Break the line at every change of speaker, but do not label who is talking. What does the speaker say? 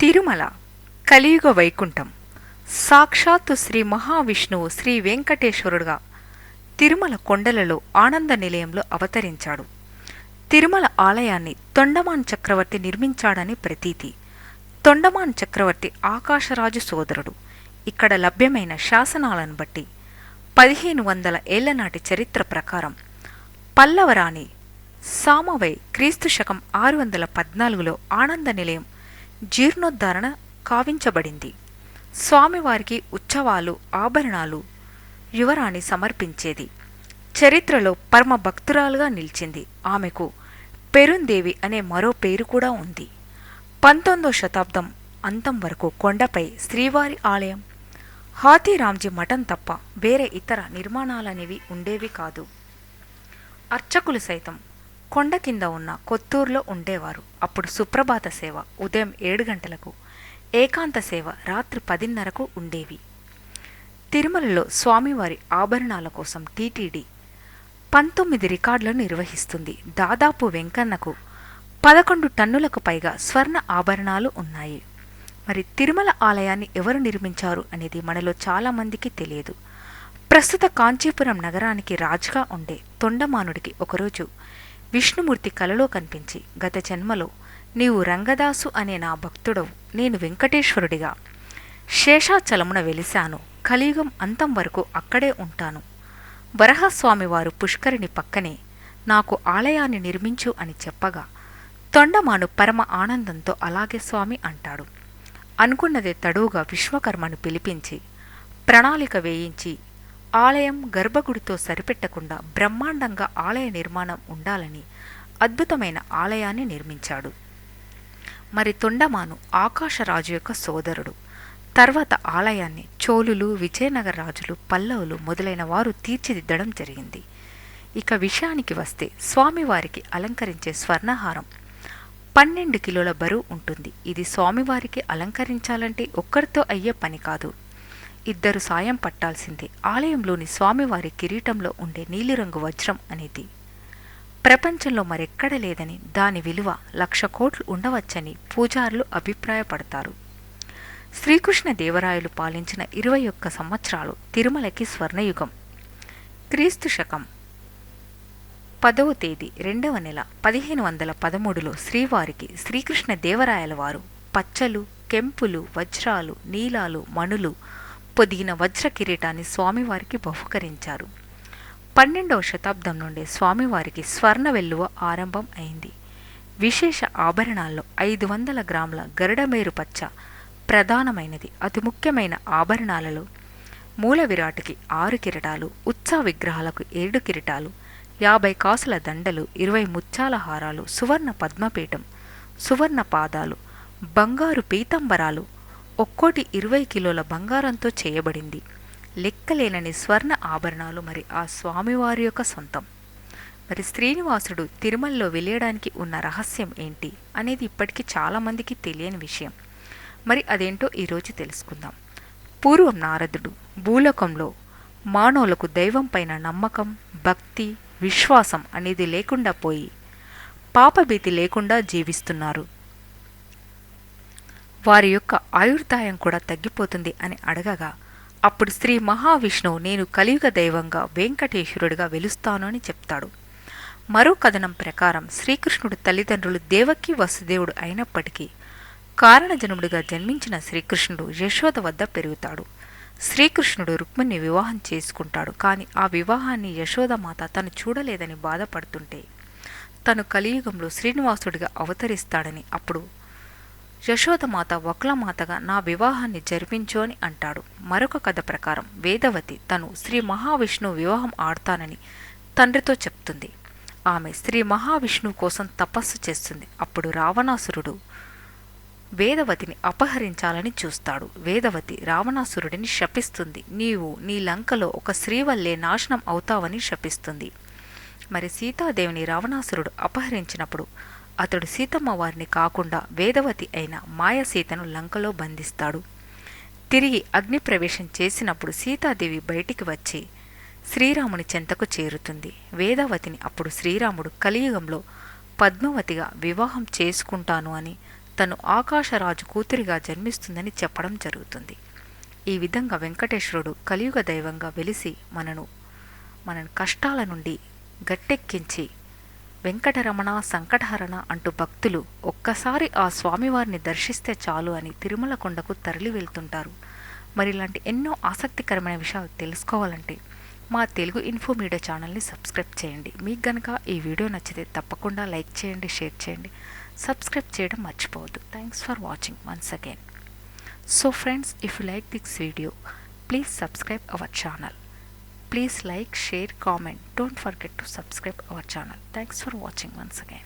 తిరుమల కలియుగ వైకుంఠం. సాక్షాత్తు శ్రీ మహావిష్ణువు శ్రీ వెంకటేశ్వరుడుగా తిరుమల కొండలలో ఆనంద నిలయంలో అవతరించాడు. తిరుమల ఆలయాన్ని తొండమాన్ చక్రవర్తి నిర్మించాడని ప్రతీతి. తొండమాన్ చక్రవర్తి ఆకాశరాజు సోదరుడు. ఇక్కడ లభ్యమైన శాసనాలను బట్టి పదిహేను వందల ఏళ్ళనాటి చరిత్ర ప్రకారం పల్లవరాణి సామవై క్రీస్తు శకం ఆరు వందల పద్నాలుగులో ఆనంద నిలయం జీర్ణోద్ధరణ కావించబడింది. స్వామివారికి ఉత్సవాలు ఆభరణాలు యువరాణి సమర్పించేది. చరిత్రలో పరమ భక్తురాలుగా నిలిచింది. ఆమెకు పెరుందేవి అనే మరో పేరు కూడా ఉంది. పంతొమ్మిదో శతాబ్దం అంతం వరకు కొండపై శ్రీవారి ఆలయం. హాతీరామ్జీ మఠం తప్ప వేరే ఇతర నిర్మాణాలనేవి ఉండేవి కాదు. అర్చకులు సైతం కొండ కింద ఉన్న కొత్తూరులో ఉండేవారు. అప్పుడు సుప్రభాత సేవ ఉదయం ఏడు గంటలకు. ఏకాంత సేవ రాత్రి పదిన్నరకు ఉండేవి. తిరుమలలో స్వామివారి ఆభరణాల కోసం టీటీడీ పంతొమ్మిది రికార్డులను నిర్వహిస్తుంది. దాదాపు వెంకన్నకు పదకొండు టన్నులకు పైగా స్వర్ణ ఆభరణాలు ఉన్నాయి. మరి తిరుమల ఆలయాన్ని ఎవరు నిర్మించారు అనేది మనలో చాలామందికి తెలియదు. ప్రస్తుత కాంచీపురం నగరానికి రాజుగా ఉండే తొండమానుడికి ఒకరోజు విష్ణుమూర్తి కలలో కనిపించి గత జన్మలో నీవు రంగదాసు అనే నా భక్తుడవు నేను వెంకటేశ్వరుడిగా. శేషాచలమున వెలిశాను కలియుగం అంతం వరకు అక్కడే ఉంటాను. వరహస్వామి వారు పుష్కరిణి పక్కనే నాకు ఆలయాన్ని నిర్మించు అని చెప్పగా తొండమాను పరమ ఆనందంతో అలాగే స్వామి అంటాడు. అనుకున్నదే తడువుగా విశ్వకర్మను పిలిపించి ప్రణాళిక వేయించి ఆలయం గర్భగుడితో సరిపెట్టకుండా బ్రహ్మాండంగా ఆలయ నిర్మాణం ఉండాలని అద్భుతమైన ఆలయాన్ని నిర్మించాడు. మరి తొండమాను ఆకాశరాజు యొక్క సోదరుడు. తర్వాత ఆలయాన్ని చోళులు విజయనగర రాజులు పల్లవులు మొదలైన వారు తీర్చిదిద్దడం జరిగింది. ఇక విషయానికి వస్తే స్వామివారికి అలంకరించే స్వర్ణహారం పన్నెండు కిలోల బరువు ఉంటుంది. ఇది స్వామివారికి అలంకరించాలంటే ఒక్కరితో అయ్యే పని కాదు. ఇద్దరు సాయం పట్టాల్సిందే. ఆలయంలోని స్వామివారి కిరీటంలో ఉండే నీలిరంగు వజ్రం అనేది. ప్రపంచంలో మరెక్కడ లేదని దాని విలువ లక్ష కోట్లు ఉండవచ్చని పూజారులు అభిప్రాయపడతారు. శ్రీకృష్ణ దేవరాయలు పాలించిన ఇరవై ఒక్క సంవత్సరాలు తిరుమలకి స్వర్ణయుగం. క్రీస్తు శకం పదవ తేదీ రెండవ నెల పదిహేను వందల పదమూడులో శ్రీవారికి శ్రీకృష్ణ దేవరాయల వారు పచ్చలు కెంపులు వజ్రాలు నీలాలు మణులు పొదిగిన వజ్ర కిరీటాన్ని స్వామివారికి బహుకరించారు. పన్నెండవ శతాబ్దం నుండి స్వామివారికి స్వర్ణ వెల్లువ ఆరంభం అయింది. విశేష ఆభరణాల్లో ఐదు వందల గ్రాముల గరుడమేరు పచ్చ ప్రధానమైనది. అతి ముఖ్యమైన ఆభరణాలలో మూల విరాటుకి ఆరు కిరటాలు ఉత్సవ విగ్రహాలకు ఏడు కిరటాలు యాభై కాసుల దండలు ఇరవై ముత్యాల హారాలు సువర్ణ పద్మపీఠం సువర్ణ పాదాలు బంగారు పీతంబరాలు ఒక్కోటి ఇరవై కిలోల బంగారంతో చేయబడింది. లెక్కలేనని స్వర్ణ ఆభరణాలు మరి ఆ స్వామివారి యొక్క సొంతం. మరి శ్రీనివాసుడు తిరుమలలో వెలియడానికి ఉన్న రహస్యం ఏంటి అనేది ఇప్పటికీ చాలామందికి తెలియని విషయం. మరి అదేంటో ఈరోజు తెలుసుకుందాం. పూర్వం నారదుడు భూలోకంలో మానవులకు దైవం పైన నమ్మకం భక్తి విశ్వాసం అనేది లేకుండా పోయి పాపభీతి లేకుండా జీవిస్తున్నారు. వారి యొక్క ఆయుర్దాయం కూడా తగ్గిపోతుంది అని అడగగా అప్పుడు శ్రీ మహావిష్ణువు నేను కలియుగ దైవంగా వెంకటేశ్వరుడిగా వెలుస్తాను అని చెప్తాడు. మరో కథనం ప్రకారం శ్రీకృష్ణుడు తల్లిదండ్రులు దేవకి వసుదేవుడు అయినప్పటికీ కారణజనముడిగా జన్మించిన శ్రీకృష్ణుడు యశోద వద్ద పెరుగుతాడు. శ్రీకృష్ణుడు రుక్మిణి వివాహం చేసుకుంటాడు కానీ ఆ వివాహాన్ని యశోదమాత తను చూడలేదని బాధపడుతుంటే తను కలియుగంలో శ్రీనివాసుడిగా అవతరిస్తాడని అప్పుడు యశోదమాత వక్లమాతగా నా వివాహాన్ని జరిపించు అని అంటాడు. మరొక కథ ప్రకారం వేదవతి తను శ్రీ మహావిష్ణువు వివాహం ఆడతానని తండ్రితో చెప్తుంది. ఆమె శ్రీ మహావిష్ణువు కోసం తపస్సు చేస్తుంది. అప్పుడు రావణాసురుడు వేదవతిని అపహరించాలని చూస్తాడు. వేదవతి రావణాసురుడిని శపిస్తుంది. నీవు నీ లంకలో ఒక స్త్రీ వల్లే నాశనం అవుతావని శపిస్తుంది. మరి సీతాదేవిని రావణాసురుడు అపహరించినప్పుడు అతడు సీతమ్మ వారిని కాకుండా వేదవతి అయిన మాయ సీతను లంకలో బంధిస్తాడు. తిరిగి అగ్నిప్రవేశం చేసినప్పుడు సీతాదేవి బయటికి వచ్చి శ్రీరాముని చెంతకు చేరుతుంది. వేదవతిని అప్పుడు శ్రీరాముడు కలియుగంలో పద్మవతిగా వివాహం చేసుకుంటాను అని తను ఆకాశరాజు కూతురిగా జన్మిస్తుందని చెప్పడం జరుగుతుంది. ఈ విధంగా వెంకటేశ్వరుడు కలియుగ దైవంగా వెలిసి మనను మన కష్టాల నుండి గట్టెక్కించి వెంకటరమణ సంకటహరణ అంటూ భక్తులు ఒక్కసారి ఆ స్వామివారిని దర్శిస్తే చాలు అని తిరుమల కొండకు తరలి వెళ్తుంటారు. మరి ఇలాంటి ఎన్నో ఆసక్తికరమైన విషయాలు తెలుసుకోవాలంటే మా తెలుగు ఇన్ఫో మీడియా ఛానల్ని సబ్స్క్రైబ్ చేయండి. మీకు గనక ఈ వీడియో నచ్చితే తప్పకుండా లైక్ చేయండి షేర్ చేయండి. సబ్స్క్రైబ్ చేయడం మర్చిపోవద్దు. Thanks for watching once again so friends if you like this video please subscribe our channel Please like, share, comment. Don't forget to subscribe our channel. Thanks for watching once again.